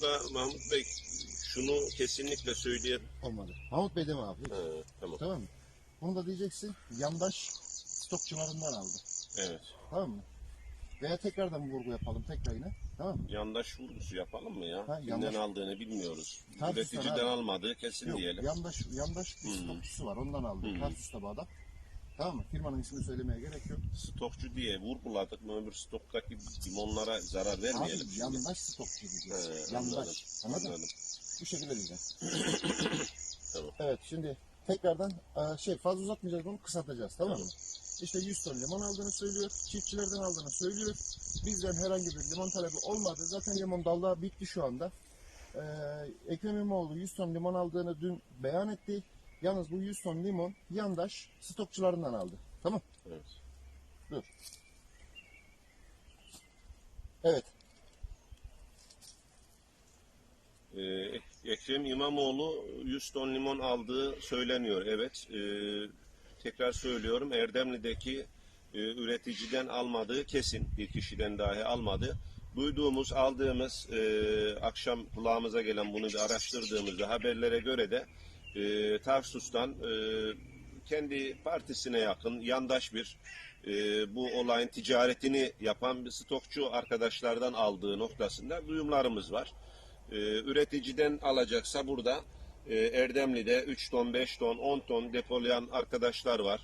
burada Mahmut Bey şunu kesinlikle söyleyen. Olmadı. Mahmut Bey deme abi. Ha, tamam. Tamam mı? Bunu da diyeceksin yandaş stokçularından aldı. Evet. Tamam mı? Veya tekrardan vurgu yapalım tekrar yine. Tamam mı? Yandaş vurgusu yapalım mı ya? Ha, Kimden yandaş- aldığını bilmiyoruz. Tarsus'tan Üreticiden abi. almadığı kesin Yok, diyelim. yandaş, yandaş bir Hmm. stokçusu var. Ondan aldı. Hmm. Tarsus tabağda. Tamam mı? Firmanın ismini söylemeye gerek yok. Stokçu diye vurguladık mı öbür stoktaki limonlara zarar vermeyelim. Abi şimdi. yandaş stokçu diyeceğiz. He, yandaş. Anladın mı? Anladım. Bu şekilde diyeceğiz. Tamam. Evet şimdi tekrardan e, şey fazla uzatmayacağız bunu kısaltacağız tamam mı? İşte 100 ton limon aldığını söylüyor. Çiftçilerden aldığını söylüyor. Bizden herhangi bir limon talebi olmadı. Zaten limon dalda bitti şu anda. Ee, Ekrem İmamoğlu 100 ton limon aldığını dün beyan etti. Yalnız bu 100 ton limon yandaş stokçularından aldı. Tamam. Evet. Dur. Evet. Ee, Ek- Ekrem İmamoğlu 100 ton limon aldığı söyleniyor. Evet. Ee, tekrar söylüyorum. Erdemli'deki e, üreticiden almadığı kesin. Bir kişiden dahi almadı. Duyduğumuz, aldığımız, e, akşam kulağımıza gelen bunu bir araştırdığımızda haberlere göre de e, Tarsus'tan e, kendi partisine yakın yandaş bir e, bu olayın ticaretini yapan bir stokçu arkadaşlardan aldığı noktasında duyumlarımız var. E, üreticiden alacaksa burada e, Erdemli'de 3 ton, 5 ton, 10 ton depolayan arkadaşlar var.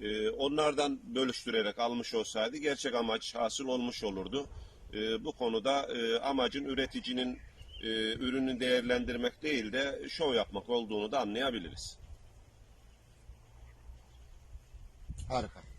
E, onlardan bölüştürerek almış olsaydı gerçek amaç hasıl olmuş olurdu. E, bu konuda e, amacın üreticinin e, ürünü değerlendirmek değil de şov yapmak olduğunu da anlayabiliriz. Harika.